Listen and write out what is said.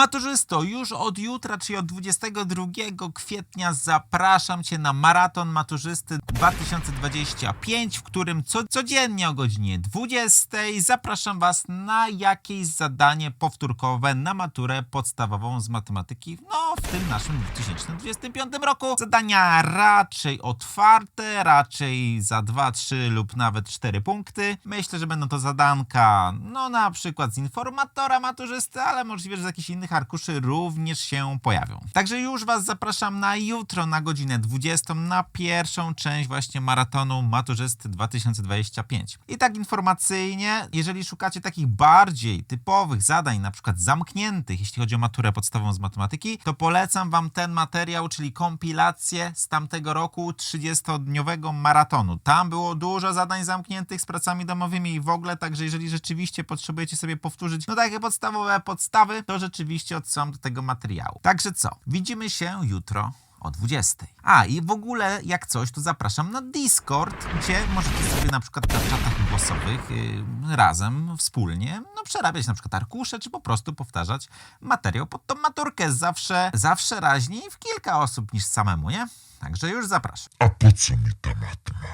Maturzysto, już od jutra, czyli od 22 kwietnia zapraszam Cię na maraton maturzysty 2025, w którym co, codziennie o godzinie 20 zapraszam Was na jakieś zadanie powtórkowe na maturę podstawową z matematyki, no w tym naszym 2025 roku. Zadania raczej otwarte, raczej za 2, 3 lub nawet 4 punkty. Myślę, że będą to zadanka, no na przykład z informatora maturzysty, ale możliwe, że z jakichś innych arkuszy również się pojawią. Także już Was zapraszam na jutro na godzinę 20 na pierwszą część właśnie maratonu maturzysty 2025. I tak informacyjnie, jeżeli szukacie takich bardziej typowych zadań, na przykład zamkniętych, jeśli chodzi o maturę podstawową z matematyki, to polecam Wam ten materiał, czyli kompilację z tamtego roku 30-dniowego maratonu. Tam było dużo zadań zamkniętych z pracami domowymi i w ogóle, także jeżeli rzeczywiście potrzebujecie sobie powtórzyć no takie podstawowe podstawy, to rzeczywiście odsyłam do tego materiału. Także co? Widzimy się jutro o 20. A i w ogóle, jak coś, to zapraszam na Discord, gdzie możecie sobie na przykład na czatach głosowych yy, razem, wspólnie, no przerabiać na przykład arkusze, czy po prostu powtarzać materiał pod tą maturkę. Zawsze, zawsze raźniej w kilka osób niż samemu, nie? Także już zapraszam. A po co mi ta matma?